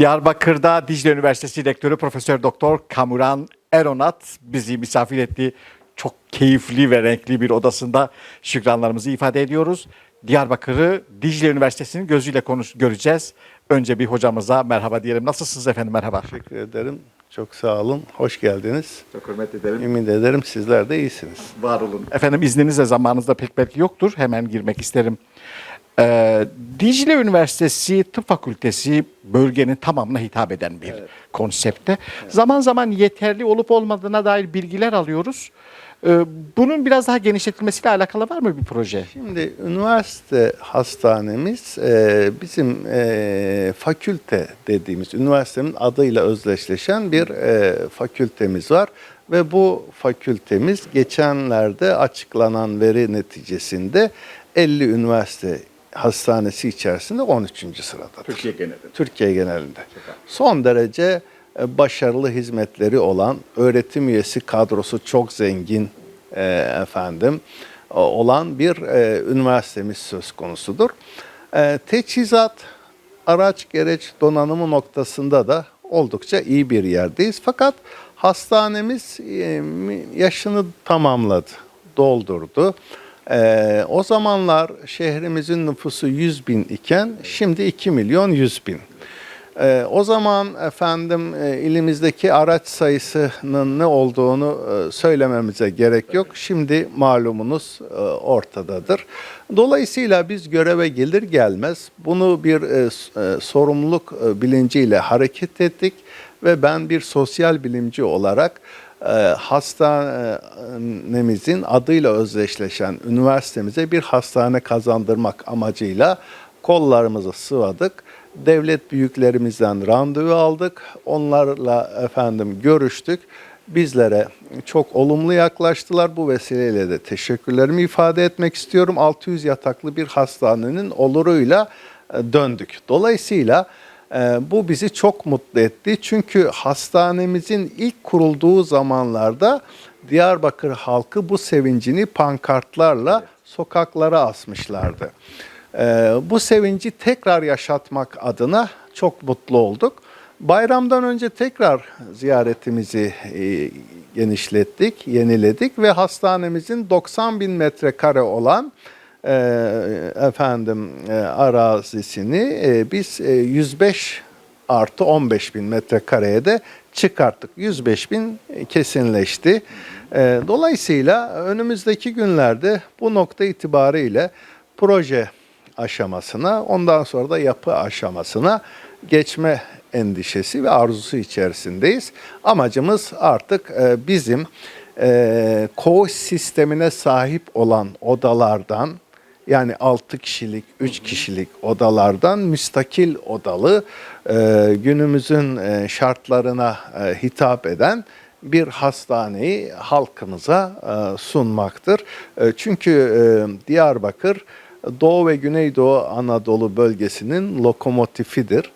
Diyarbakır'da Dicle Üniversitesi Rektörü Profesör Doktor Kamuran Eronat bizi misafir etti. Çok keyifli ve renkli bir odasında şükranlarımızı ifade ediyoruz. Diyarbakır'ı Dicle Üniversitesi'nin gözüyle konuş göreceğiz. Önce bir hocamıza merhaba diyelim. Nasılsınız efendim? Merhaba. Teşekkür ederim. Çok sağ olun. Hoş geldiniz. Çok hürmet ederim. Ümit ederim sizler de iyisiniz. Var olun. Efendim izninizle zamanınızda pek belki yoktur. Hemen girmek isterim. Ee, Dicle Üniversitesi Tıp Fakültesi bölgenin tamamına hitap eden bir konsepte. Zaman zaman yeterli olup olmadığına dair bilgiler alıyoruz. Ee, bunun biraz daha genişletilmesiyle alakalı var mı bir proje? Şimdi üniversite hastanemiz e, bizim e, fakülte dediğimiz üniversitenin adıyla özdeşleşen bir e, fakültemiz var. Ve bu fakültemiz geçenlerde açıklanan veri neticesinde 50 üniversite hastanesi içerisinde 13. sırada. Türkiye genelinde. Türkiye genelinde. Son derece e, başarılı hizmetleri olan, öğretim üyesi kadrosu çok zengin e, efendim olan bir e, üniversitemiz söz konusudur. E, teçhizat, araç gereç donanımı noktasında da oldukça iyi bir yerdeyiz. Fakat hastanemiz e, yaşını tamamladı, doldurdu. Ee, o zamanlar şehrimizin nüfusu 100 bin iken şimdi 2 milyon 100 bin. Ee, o zaman efendim e, ilimizdeki araç sayısının ne olduğunu e, söylememize gerek yok. Şimdi malumunuz e, ortadadır. Dolayısıyla biz göreve gelir gelmez bunu bir e, e, sorumluluk e, bilinciyle hareket ettik ve ben bir sosyal bilimci olarak hastanemizin adıyla özdeşleşen üniversitemize bir hastane kazandırmak amacıyla kollarımızı sıvadık. Devlet büyüklerimizden randevu aldık. Onlarla efendim görüştük. Bizlere çok olumlu yaklaştılar. Bu vesileyle de teşekkürlerimi ifade etmek istiyorum. 600 yataklı bir hastanenin oluruyla e, döndük. Dolayısıyla ee, bu bizi çok mutlu etti. Çünkü hastanemizin ilk kurulduğu zamanlarda Diyarbakır halkı bu sevincini pankartlarla sokaklara asmışlardı. Ee, bu sevinci tekrar yaşatmak adına çok mutlu olduk. Bayramdan önce tekrar ziyaretimizi e, genişlettik, yeniledik ve hastanemizin 90 bin metrekare olan e, efendim e, arazisini e, biz e, 105 artı 15 bin metrekareye de çıkarttık. 105 bin kesinleşti. E, dolayısıyla önümüzdeki günlerde bu nokta itibariyle proje aşamasına ondan sonra da yapı aşamasına geçme endişesi ve arzusu içerisindeyiz. Amacımız artık e, bizim e, koğuş sistemine sahip olan odalardan yani 6 kişilik, 3 kişilik odalardan müstakil odalı e, günümüzün e, şartlarına e, hitap eden bir hastaneyi halkımıza sunmaktır. Çünkü Diyarbakır Doğu ve Güneydoğu Anadolu bölgesinin lokomotifidir.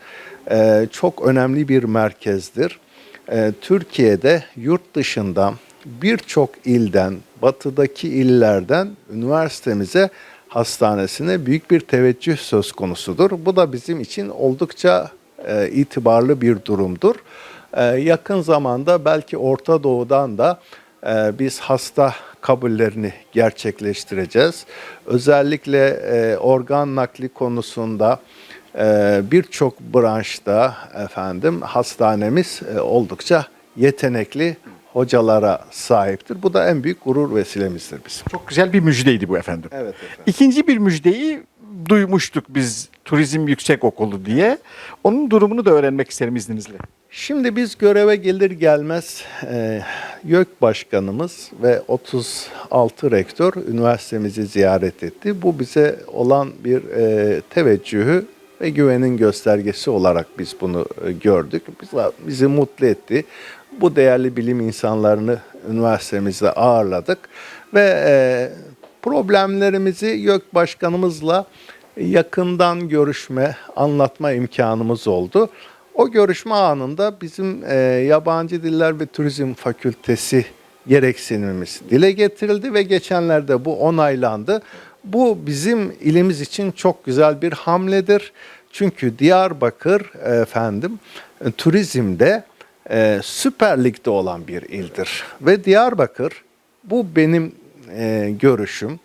Çok önemli bir merkezdir. Türkiye'de yurt dışından birçok ilden, batıdaki illerden üniversitemize, hastanesine büyük bir teveccüh söz konusudur. Bu da bizim için oldukça e, itibarlı bir durumdur. E, yakın zamanda belki Orta Doğu'dan da e, biz hasta kabullerini gerçekleştireceğiz. Özellikle e, organ nakli konusunda e, birçok branşta efendim hastanemiz e, oldukça yetenekli hocalara sahiptir. Bu da en büyük gurur vesilemizdir bizim. Çok güzel bir müjdeydi bu efendim. Evet efendim. İkinci bir müjdeyi duymuştuk biz Turizm Yüksek Okulu diye. Onun durumunu da öğrenmek isterim izninizle. Şimdi biz göreve gelir gelmez e, YÖK Başkanımız ve 36 rektör üniversitemizi ziyaret etti. Bu bize olan bir e, teveccühü ve güvenin göstergesi olarak biz bunu e, gördük. Biz, bizi mutlu etti. Bu değerli bilim insanlarını üniversitemizde ağırladık ve e, problemlerimizi YÖK Başkanımızla yakından görüşme, anlatma imkanımız oldu. O görüşme anında bizim e, Yabancı Diller ve Turizm Fakültesi gereksinimimiz dile getirildi ve geçenlerde bu onaylandı. Bu bizim ilimiz için çok güzel bir hamledir. Çünkü Diyarbakır efendim e, turizmde e, Süper Lig'de olan bir ildir. Ve Diyarbakır bu benim e, görüşüm.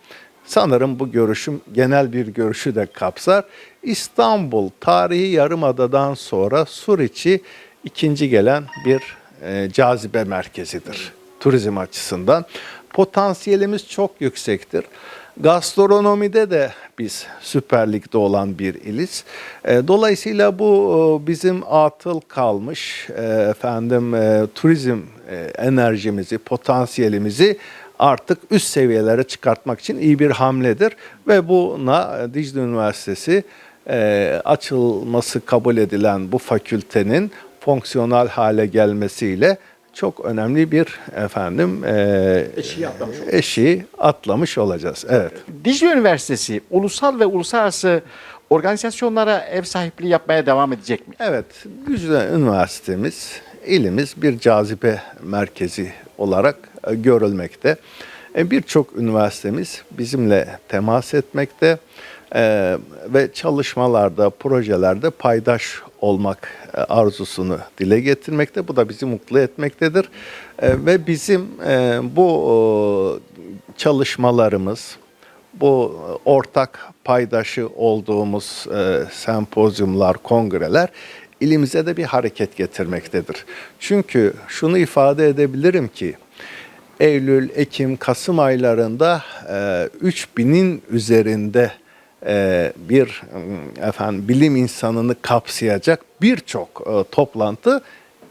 Sanırım bu görüşüm genel bir görüşü de kapsar. İstanbul tarihi yarımadadan sonra Suriçi ikinci gelen bir e, cazibe merkezidir turizm açısından. Potansiyelimiz çok yüksektir. Gastronomide de biz Süper Lig'de olan bir iliz. E, dolayısıyla bu e, bizim atıl kalmış e, efendim turizm enerjimizi, potansiyelimizi artık üst seviyelere çıkartmak için iyi bir hamledir ve buna Dicle Üniversitesi açılması kabul edilen bu fakültenin fonksiyonel hale gelmesiyle çok önemli bir efendim e, Eşiği atlamış eşiği atlamış olacağız. Evet. Dicle Üniversitesi ulusal ve uluslararası organizasyonlara ev sahipliği yapmaya devam edecek mi? Evet, Dicle Üniversitemiz ilimiz bir cazibe merkezi olarak e, görülmekte. E, Birçok üniversitemiz bizimle temas etmekte e, ve çalışmalarda, projelerde paydaş olmak e, arzusunu dile getirmekte. Bu da bizi mutlu etmektedir. E, ve bizim e, bu çalışmalarımız, bu ortak paydaşı olduğumuz sempozyumlar, kongreler ilimize de bir hareket getirmektedir. Çünkü şunu ifade edebilirim ki Eylül, Ekim, Kasım aylarında e, 3000'in üzerinde e, bir efendim bilim insanını kapsayacak birçok e, toplantı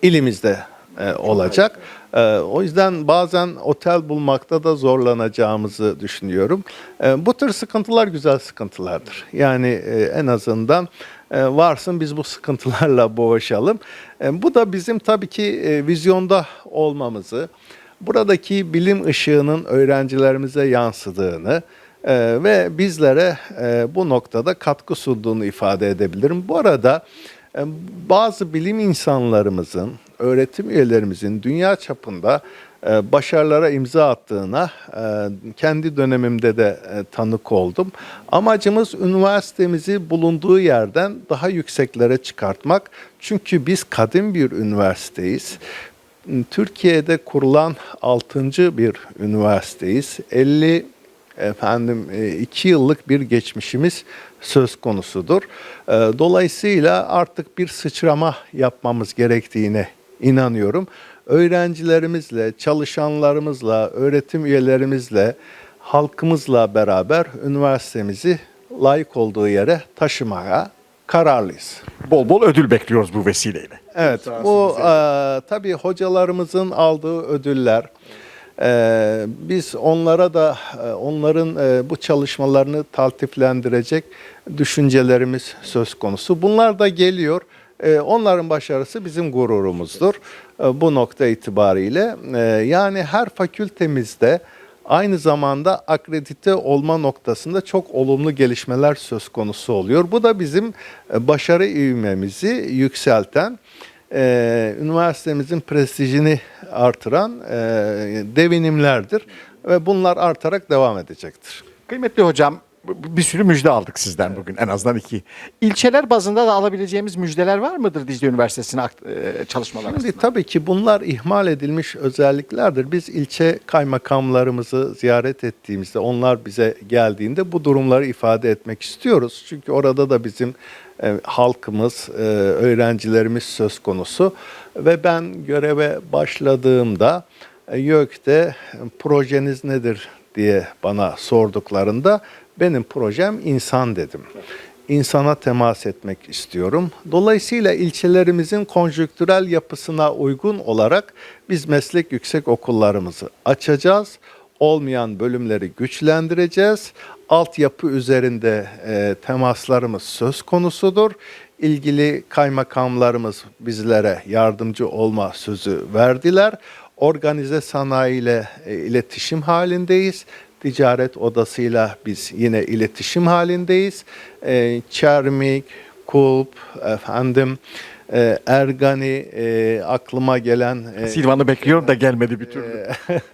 ilimizde e, olacak. O yüzden bazen otel bulmakta da zorlanacağımızı düşünüyorum. Bu tür sıkıntılar güzel sıkıntılardır. Yani en azından varsın biz bu sıkıntılarla boğuşalım. E, bu da bizim tabii ki vizyonda olmamızı, buradaki bilim ışığının öğrencilerimize yansıdığını e, ve bizlere e, bu noktada katkı sunduğunu ifade edebilirim. Bu arada e, bazı bilim insanlarımızın, öğretim üyelerimizin dünya çapında e, başarılara imza attığına kendi dönemimde de tanık oldum. Amacımız üniversitemizi bulunduğu yerden daha yükseklere çıkartmak. Çünkü biz kadim bir üniversiteyiz. Türkiye'de kurulan 6. bir üniversiteyiz. 50 efendim e, iki yıllık bir geçmişimiz söz konusudur. E, Dolayısıyla artık bir sıçrama yapmamız gerektiğine inanıyorum. Öğrencilerimizle, çalışanlarımızla, öğretim üyelerimizle, halkımızla beraber üniversitemizi layık olduğu yere taşımaya kararlıyız. Bol bol ödül bekliyoruz bu vesileyle. Evet, bu e, tabii hocalarımızın aldığı ödüller. E, biz onlara da e, onların e, bu çalışmalarını taltiflendirecek düşüncelerimiz söz konusu. Bunlar da geliyor. E, onların başarısı bizim gururumuzdur. E, bu nokta itibariyle e, yani her fakültemizde aynı zamanda akredite olma noktasında çok olumlu gelişmeler söz konusu oluyor. Bu da bizim başarı ivmemizi yükselten, e, üniversitemizin prestijini artıran e, devinimlerdir ve bunlar artarak devam edecektir. Kıymetli hocam bir sürü müjde aldık sizden bugün en azından iki. İlçeler bazında da alabileceğimiz müjdeler var mıdır Dicle Üniversitesi'nin e, çalışmaları Şimdi arasında? tabii ki bunlar ihmal edilmiş özelliklerdir. Biz ilçe kaymakamlarımızı ziyaret ettiğimizde, onlar bize geldiğinde bu durumları ifade etmek istiyoruz. Çünkü orada da bizim e, halkımız, e, öğrencilerimiz söz konusu. Ve ben göreve başladığımda YÖK'te projeniz nedir diye bana sorduklarında benim projem insan dedim insana temas etmek istiyorum. Dolayısıyla ilçelerimizin konjonktürel yapısına uygun olarak biz meslek yüksek okullarımızı açacağız. Olmayan bölümleri güçlendireceğiz. Altyapı üzerinde e, temaslarımız söz konusudur. İlgili kaymakamlarımız bizlere yardımcı olma sözü verdiler. Organize sanayiyle e, iletişim halindeyiz. Ticaret odasıyla biz yine iletişim halindeyiz. E, çermik, kulp, efendim e, Ergani e, aklıma gelen e, Silvan'ı bekliyorum da gelmedi bir türlü.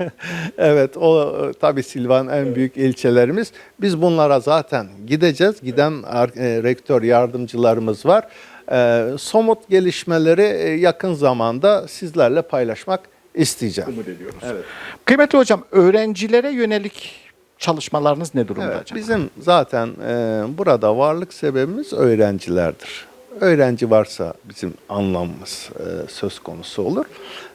evet o e, tabii Silvan en büyük ilçelerimiz. Biz bunlara zaten gideceğiz. Giden e, rektör yardımcılarımız var. E, somut gelişmeleri e, yakın zamanda sizlerle paylaşmak isteyeceğim. Umut ediyoruz. Evet. Kıymetli hocam öğrencilere yönelik çalışmalarınız ne durumda Evet, acaba? bizim zaten e, burada varlık sebebimiz öğrencilerdir. Öğrenci varsa bizim anlamımız e, söz konusu olur.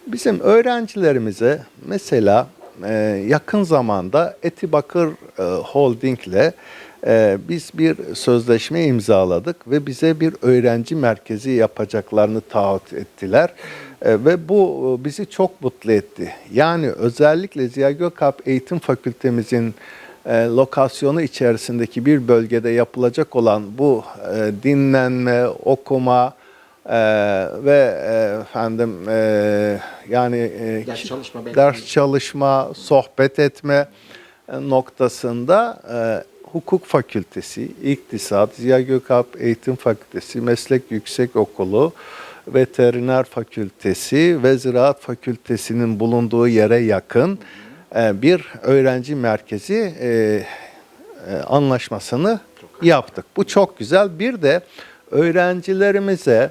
Bizim öğrencilerimize mesela e, yakın zamanda Etibakır e, Holding'le e, biz bir sözleşme imzaladık ve bize bir öğrenci merkezi yapacaklarını taahhüt ettiler. E, ve bu e, bizi çok mutlu etti. Yani özellikle Ziya Gökalp Eğitim Fakültemizin e, lokasyonu içerisindeki bir bölgede yapılacak olan bu e, dinlenme, okuma e, ve e, efendim e, yani e, Ders çalışma ders çalışma, sohbet etme e, noktasında e, hukuk fakültesi, iktisat, Ziya Gökalp Eğitim Fakültesi, Meslek Yüksekokulu, Veteriner Fakültesi ve Ziraat Fakültesinin bulunduğu yere yakın e, bir öğrenci merkezi e, e, anlaşmasını yaptık. Bu çok güzel. Bir de öğrencilerimize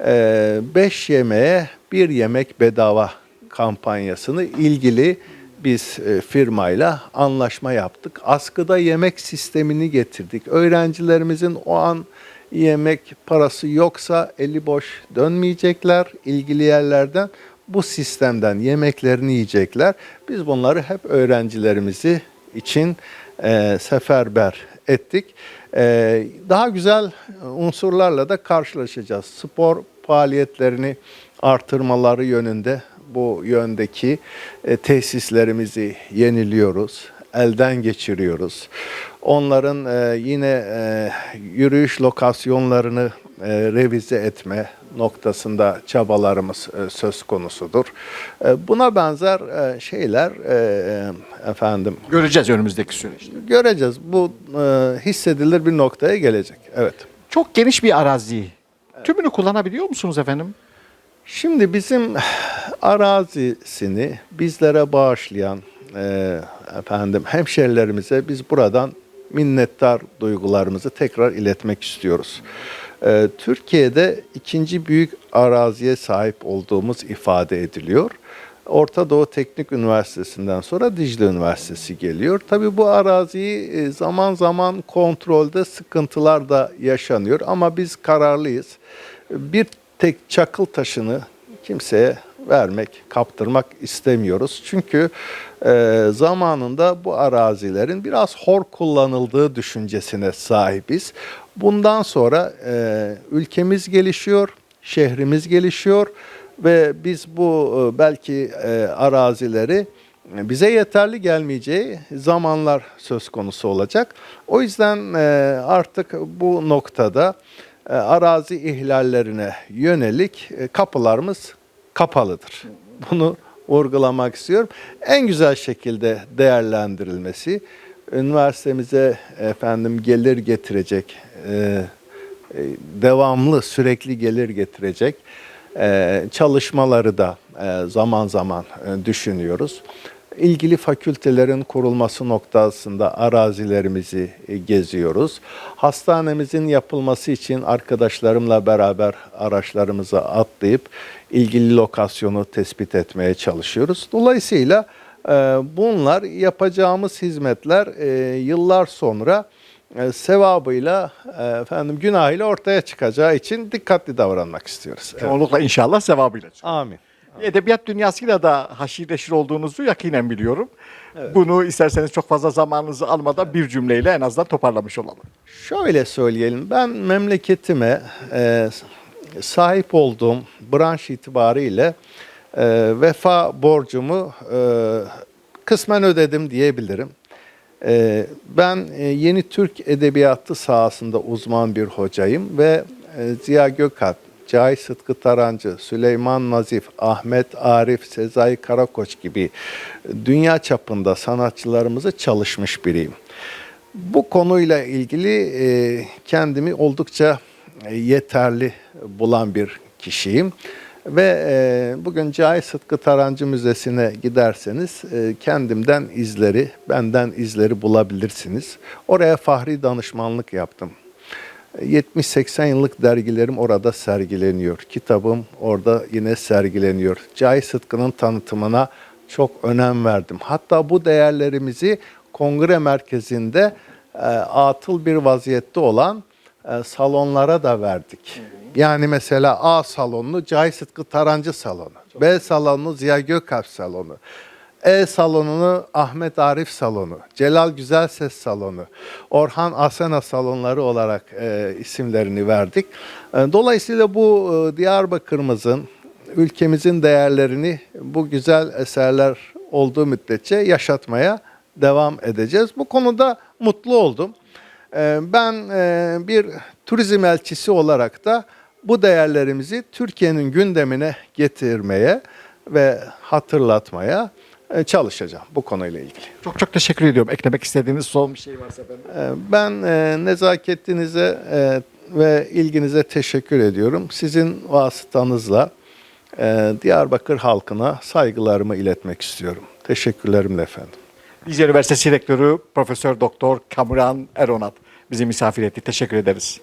5 yemeğe bir yemek bedava kampanyasını ilgili biz firmayla anlaşma yaptık. Askıda yemek sistemini getirdik. Öğrencilerimizin o an yemek parası yoksa eli boş dönmeyecekler. İlgili yerlerden bu sistemden yemeklerini yiyecekler. Biz bunları hep öğrencilerimizi için e, seferber ettik. E, daha güzel unsurlarla da karşılaşacağız. Spor faaliyetlerini artırmaları yönünde bu yöndeki e, tesislerimizi yeniliyoruz, elden geçiriyoruz. Onların e, yine e, yürüyüş lokasyonlarını e, revize etme noktasında çabalarımız e, söz konusudur. E, buna benzer e, şeyler e, efendim Göreceğiz önümüzdeki süreçte. göreceğiz. Bu e, hissedilir bir noktaya gelecek. Evet. Çok geniş bir arazi. Tümünü kullanabiliyor musunuz efendim? Şimdi bizim arazisini bizlere bağışlayan e, efendim hemşerilerimize biz buradan minnettar duygularımızı tekrar iletmek istiyoruz. E, Türkiye'de ikinci büyük araziye sahip olduğumuz ifade ediliyor. Orta Doğu Teknik Üniversitesi'nden sonra Dicle Üniversitesi geliyor. Tabii bu araziyi e, zaman zaman kontrolde sıkıntılar da yaşanıyor ama biz kararlıyız. Bir tek çakıl taşını kimseye vermek, kaptırmak istemiyoruz. Çünkü e, zamanında bu arazilerin biraz hor kullanıldığı düşüncesine sahibiz. Bundan sonra e, ülkemiz gelişiyor, şehrimiz gelişiyor ve biz bu e, belki e, arazileri e, bize yeterli gelmeyeceği zamanlar söz konusu olacak. O yüzden e, artık bu noktada e, arazi ihlallerine yönelik kapılarımız kapalıdır. Bunu vurgulamak istiyorum. En güzel şekilde değerlendirilmesi, üniversitemize efendim gelir getirecek, e, e, devamlı sürekli gelir getirecek e, çalışmaları da zaman zaman düşünüyoruz. İlgili fakültelerin kurulması noktasında arazilerimizi e, geziyoruz. Hastanemizin yapılması için arkadaşlarımla beraber araçlarımıza atlayıp ilgili lokasyonu tespit etmeye çalışıyoruz. Dolayısıyla e, bunlar yapacağımız hizmetler e, yıllar sonra sevabıyla efendim günahıyla ortaya çıkacağı için dikkatli davranmak istiyoruz. Evet. Çoğunlukla inşallah sevabıyla. çıkıyor. Amin. Edebiyat dünyasıyla da haşir neşir olduğunuzu yakinen biliyorum. Bunu isterseniz çok fazla zamanınızı almadan bir cümleyle en azından toparlamış olalım. Şöyle söyleyelim, ben memleketime e, sahip olduğum branş itibariyle e, vefa borcumu e, kısmen ödedim diyebilirim. E, ben e, yeni Türk edebiyatı sahasında uzman bir hocayım ve e, Ziya Gökalp, Cahit Sıtkı Tarancı, Süleyman Nazif, Ahmet Arif, Sezai Karakoç gibi dünya çapında sanatçılarımızı çalışmış biriyim. Bu konuyla ilgili e, kendimi oldukça e, yeterli bulan bir kişiyim. Ve e, bugün Cahit Sıtkı Tarancı Müzesi'ne giderseniz kendimden izleri, benden izleri bulabilirsiniz. Oraya fahri danışmanlık yaptım. 70-80 yıllık dergilerim orada sergileniyor. Kitabım orada yine sergileniyor. Cahit Sıtkı'nın tanıtımına çok önem verdim. Hatta bu değerlerimizi kongre merkezinde e, atıl bir vaziyette olan e, salonlara da verdik. Yani mesela A salonunu Cahit Sıtkı Tarancı salonu, B salonunu Ziya Gökalp salonu, e salonunu Ahmet Arif salonu, Celal Güzelses salonu, Orhan Asena salonları olarak e, isimlerini verdik. E, dolayısıyla bu e, Diyarbakır'ımızın, ülkemizin değerlerini bu güzel eserler olduğu müddetçe yaşatmaya devam edeceğiz. Bu konuda mutlu oldum. E, ben e, bir turizm elçisi olarak da bu değerlerimizi Türkiye'nin gündemine getirmeye ve hatırlatmaya çalışacağım bu konuyla ilgili. Çok çok teşekkür ediyorum. Eklemek istediğiniz son bir şey varsa. E, Ben e, nezaketinize e, ve ilginize teşekkür ediyorum. Sizin vasıtanızla e, Diyarbakır halkına saygılarımı iletmek istiyorum. Teşekkürlerimle efendim. Dicle Üniversitesi Rektörü Profesör Doktor Kamuran Eronat bizi misafir etti. Teşekkür ederiz.